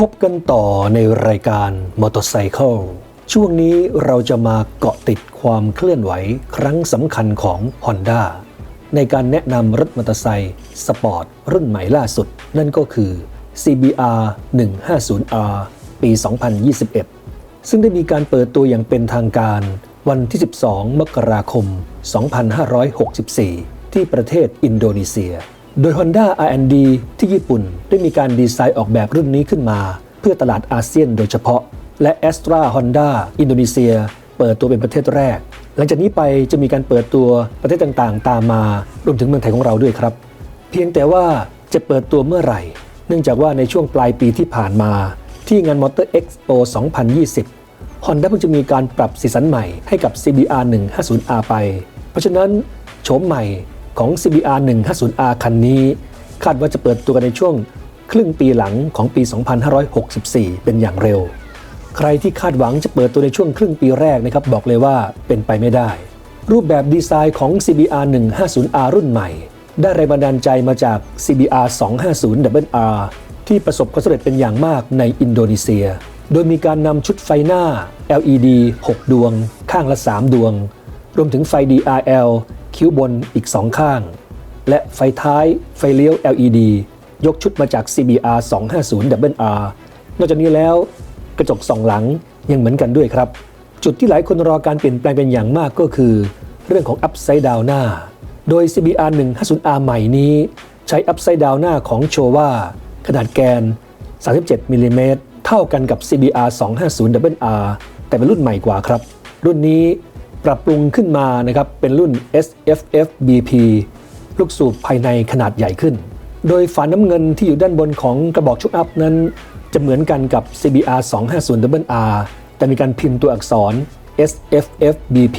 พบกันต่อในรายการ Motorcycle ช่วงนี้เราจะมาเกาะติดความเคลื่อนไหวครั้งสำคัญของ Honda ในการแนะนำรถมอเตอร์ไซค์สปอร์ตรุ่นใหม่ล่าสุด นั่นก็คือ CBR 150R ปี 2021 ซึ่งได้มีการเปิดตัวอย่างเป็นทางการวันที่ 12 มกราคม 2564 ที่ประเทศอินโดนีเซีย โดย Honda R&D ที่ญี่ปุ่นได้มีการดีไซน์ออกแบบรุ่นนี้ขึ้นมา เพื่อตลาดอาเซียนโดยเฉพาะ และ Astra Honda อินโดนีเซีย เปิดตัวเป็นประเทศแรก หลังจากนี้ไปจะมีการเปิดตัวประเทศต่างๆ ตามมารวมถึงเมืองไทยของเราด้วยครับ เพียงแต่ว่าจะเปิดตัวเมื่อไหร่ เนื่องจากว่าในช่วงปลายปีที่ผ่านมา ที่งาน Motor Expo 2020 Honda เพิ่งจะมีการปรับสีสันใหม่ให้กับ CBR 150R ไป เพราะฉะนั้นโฉมใหม่ ของ CBR 150R คันนี้ คาดว่าจะเปิดตัวกันในช่วงครึ่งปีหลังของปี 2564 เป็นอย่างเร็ว ใครที่คาดหวังจะเปิดตัวในช่วงครึ่งปีแรกนะครับบอกเลยว่าเป็นไปไม่ได้ รูปแบบดีไซน์ของ CBR 150R รุ่นใหม่ ได้แรงบันดาลใจมาจาก CBR 250RR ที่ประสบความสำเร็จเป็นอย่างมากในอินโดนีเซีย โดยมีการนำชุดไฟหน้า LED 6 ดวง ข้างละ 3 ดวง รวมถึงไฟ DRL คิ้วบนอีก 2 ข้าง และไฟท้ายไฟเลี้ยว LED ยกชุดมาจาก CBR 250RR นอกจากนี้แล้วกระจกสองหลังยังเหมือนกันด้วยครับ จุดที่หลายคนรอการเปลี่ยนแปลงเป็นอย่างมากก็คือ เรื่องของ Upside Down หน้า โดย CBR 150R ใหม่นี้ ใช้ Upside Down หน้าของโชว่าขนาดแกน 37มิลลิเมตรเท่ากันกับ CBR 250RR แต่เป็นรุ่นใหม่กว่าครับ รุ่นนี้ ปรับปรุงขึ้นมานะครับเป็นรุ่น SFF BP ลูกสูบภายในขนาดใหญ่ขึ้น โดยฝาน้ำเงินที่อยู่ด้านบนของกระบอกชุกอัพนั้น จะเหมือนกันกับ CBR 250RR แต่มีการพิมพ์ตัวอักษร SFF BP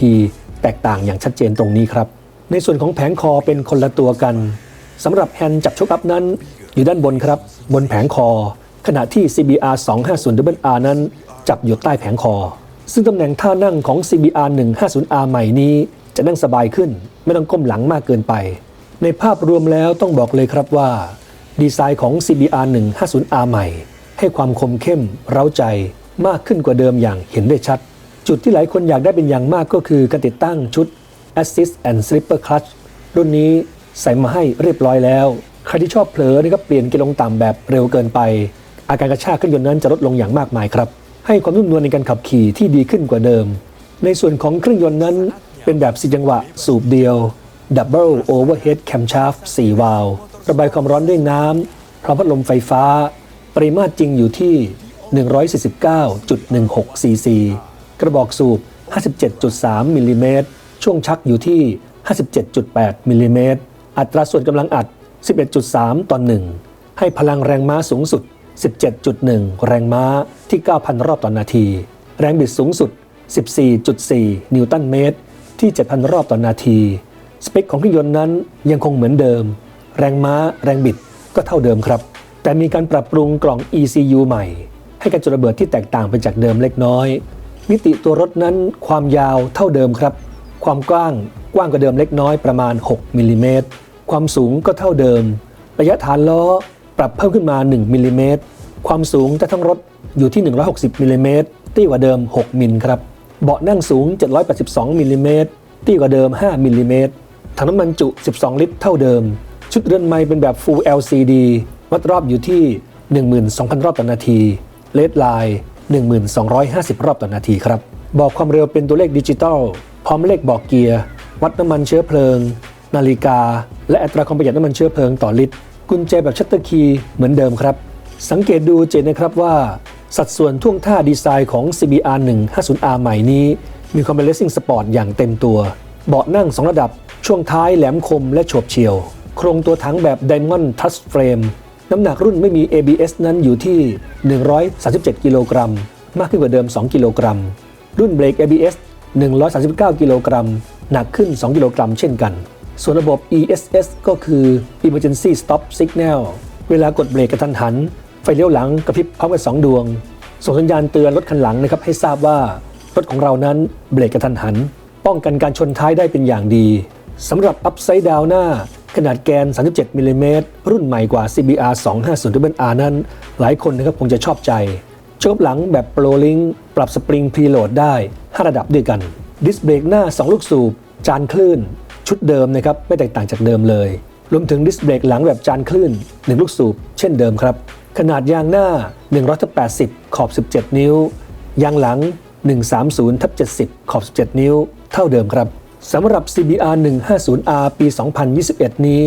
แตกต่างอย่างชัดเจนตรงนี้ครับ ในส่วนของแผงคอเป็นคนละตัวกันสำหรับแฮนด์จับชุกอัพนั้น อยู่ด้านบนครับ บนแผงคอ ขณะที่ CBR 250RR นั้นจับอยู่ใต้แผงคอ ซึ่งตำแหน่งท่านั่งของ CBR 150R ใหม่นี้จะนั่งสบายขึ้น ไม่ต้องก้มหลังมากเกินไป ในภาพรวมแล้วต้องบอกเลยครับว่า ดีไซน์ของ CBR 150R ใหม่ ให้ความคมเข้ม เร้าใจมากขึ้นกว่าเดิมอย่างเห็นได้ชัด จุดที่หลายคนอยากได้เป็นอย่างมากก็คือการติดตั้งชุด Assist and Slipper Clutch รุ่นนี้ใส่มาให้เรียบร้อยแล้ว ใครที่ชอบเผลอนะครับเปลี่ยนเกียร์ลงต่ำแบบเร็วเกินไป อาการกระชากเครื่องยนต์นั้นจะลดลงอย่างมากมายครับ ให้ความนุ่มนวลในการขับขี่ที่ดีขึ้นกว่าเดิม ในส่วนของเครื่องยนต์นั้นเป็นแบบสี่จังหวะสูบเดียว Double Overhead Camshaft 4 วาล์วระบายความร้อนด้วยน้ำพร้อมพัดลมไฟฟ้า ปริมาตรจริงอยู่ที่ 149.16 ซีซี กระบอกสูบ 57.3 มิลลิเมตร ช่วงชักอยู่ที่ 57.8 มิลลิเมตร อัตราส่วนกำลังอัด 11.3 ต่อ 1 ให้พลังแรงม้าสูงสุด 17.1 แรงม้าที่ 9,000 รอบต่อนาที แรงบิดสูงสุด 14.4 นิวตันเมตร ที่ 7,000 รอบต่อนาที สเปคของเครื่องยนต์นั้นยังคงเหมือนเดิม แรงม้า แรงบิดก็เท่าเดิมครับ แต่มีการปรับปรุงกล่อง ECU ใหม่ ให้การจุดระเบิดที่แตกต่างไปจากเดิมเล็กน้อย มิติตัวรถนั้นความยาวเท่าเดิมครับ ความกว้างกว้างกว่าเดิมเล็กน้อยประมาณ 6มิลลิเมตรความสูงก็เท่าเดิม ระยะฐานล้อ ปรับเพิ่มขึ้นมา 1มิลลิเมตรความสูงแต่ทั้งรถอยู่ที่ 160มิลลิเมตรตี้กว่าเดิม 6มิลครับเบาะนั่งสูง 782มิลลิเมตรตี้กว่าเดิม 5มิลลิเมตรถังน้ำมันจุ 12 ลิตรเท่าเดิม ชุดเรือนไม้เป็นแบบ Full LCD วัดรอบอยู่ที่ 12,000 รอบต่อนาทีเลดไลน์1250 รอบต่อนาทีครับ บอกความเร็วเป็นตัวเลขดิจิตอล พร้อมเลขบอกเกียร์ วัดน้ำมันเชื้อเพลิง นาฬิกา และอัตราความประหยัดน้ำมันเชื้อเพลิงต่อลิตร กุญแจแบบชัตเตอร์คีย์เหมือนเดิมครับ สังเกตดูเจนนะครับว่า สัดส่วนท่วงท่าดีไซน์ของ CBR 150R ใหม่นี้ มีความเป็นเลสซิ่งสปอร์ตอย่างเต็มตัว เบาะนั่ง 2 ระดับ ช่วงท้ายแหลมคมและโฉบเฉี่ยว โครงตัวถังแบบ Diamond Touch Frame น้ำหนักรุ่นไม่มี ABS นั้นอยู่ที่ 137 กิโลกรัม มากขึ้นกว่าเดิม 2 กิโลกรัม รุ่นเบรก ABS 139 กิโลกรัม หนักขึ้น 2 กิโลกรัมเช่นกัน ส่วนระบบ ESS ก็คือ Emergency Stop Signal เวลากดเบรกกระทันหัน ไฟเลี้ยวหลังกระพริบพร้อมกัน2ดวง ส่งสัญญาณเตือนรถคันหลังนะครับให้ทราบว่ารถของเรานั้นเบรกกระทันหัน ป้องกันการชนท้ายได้เป็นอย่างดีสำหรับ Upside Down หน้า ขนาดแกน 37มิลลิเมตรรุ่นใหม่กว่า CBR 250 R นั้น หลายคนนะครับคงจะชอบใจโชคหลังแบบโปรลิงปรับสปริงพรีโหลดได้ 5 ระดับด้วยกัน ดิสเบรกหน้า 2 ลูกสูบ จานคลื่น ชุดเดิมนะครับไม่แตกต่างจากเดิมเลย รวมถึงดิสเบรกหลังแบบจานคลื่น 1 ลูกสูบ เช่นเดิมครับ ขนาดยางหน้า 180 ขอบ 17 นิ้ว ยางหลัง 130ทับ70 ขอบ 17 นิ้ว เท่าเดิมครับสำหรับ CBR 150R ปี 2021 นี้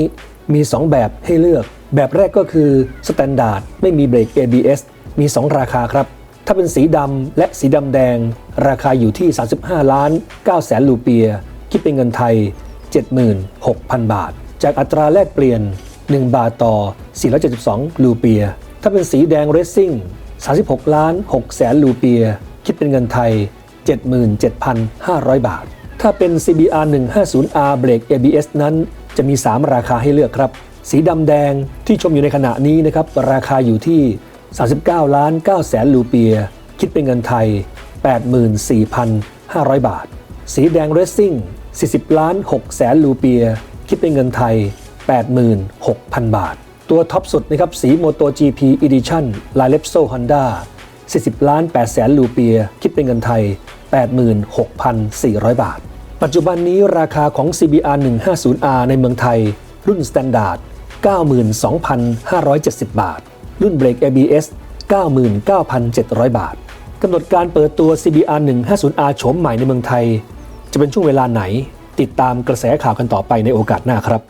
มี 2 แบบให้เลือก แบบแรกก็คือ Standard ไม่มีเบรก ABS มี 2 ราคาครับ ถ้าเป็นสีดำและสีดำแดง ราคาอยู่ที่ 35 ล้าน9แสนลูเปีย คิดเป็นเงินไทย 76,000 บาท จากอัตราแลกเปลี่ยน 1 บาทต่อ 472 ลูเปีย ถ้าเป็นสีแดงเรซซิ่ง 36 ล้าน6แสนลูเปีย คิดเป็นเงินไทย 77,500 บาท ถ้าเป็น CBR 150R เบรก ABS นั้นจะมี 3 ราคาให้เลือกครับ สีดำแดงที่ชมอยู่ในขณะนี้นะครับ ราคาอยู่ที่ 39 ล้าน9แสนลูเปีย คิดเป็นเงินไทย 84,500 บาท สีแดงเรซซิ่ง 40 ล้าน6แสนลูเปีย คิดเป็นเงินไทย 86,000 บาท ตัวท็อปสุดนะครับสี Moto GP Edition ลาย l e p s o Honda 40 ล้าน8แสนลูเปีย คิดเป็นเงินไทย 86,400 บาท ปัจจุบันนี้ราคาของ CBR 150R ในเมืองไทย รุ่น Standard 92,570 บาท รุ่นเบรก ABS 99,700 บาท กำหนดการเปิดตัว CBR 150R โฉมใหม่ในเมืองไทย จะเป็นช่วงเวลาไหน ติดตามกระแสข่าวกันต่อไปในโอกาสหน้าครับ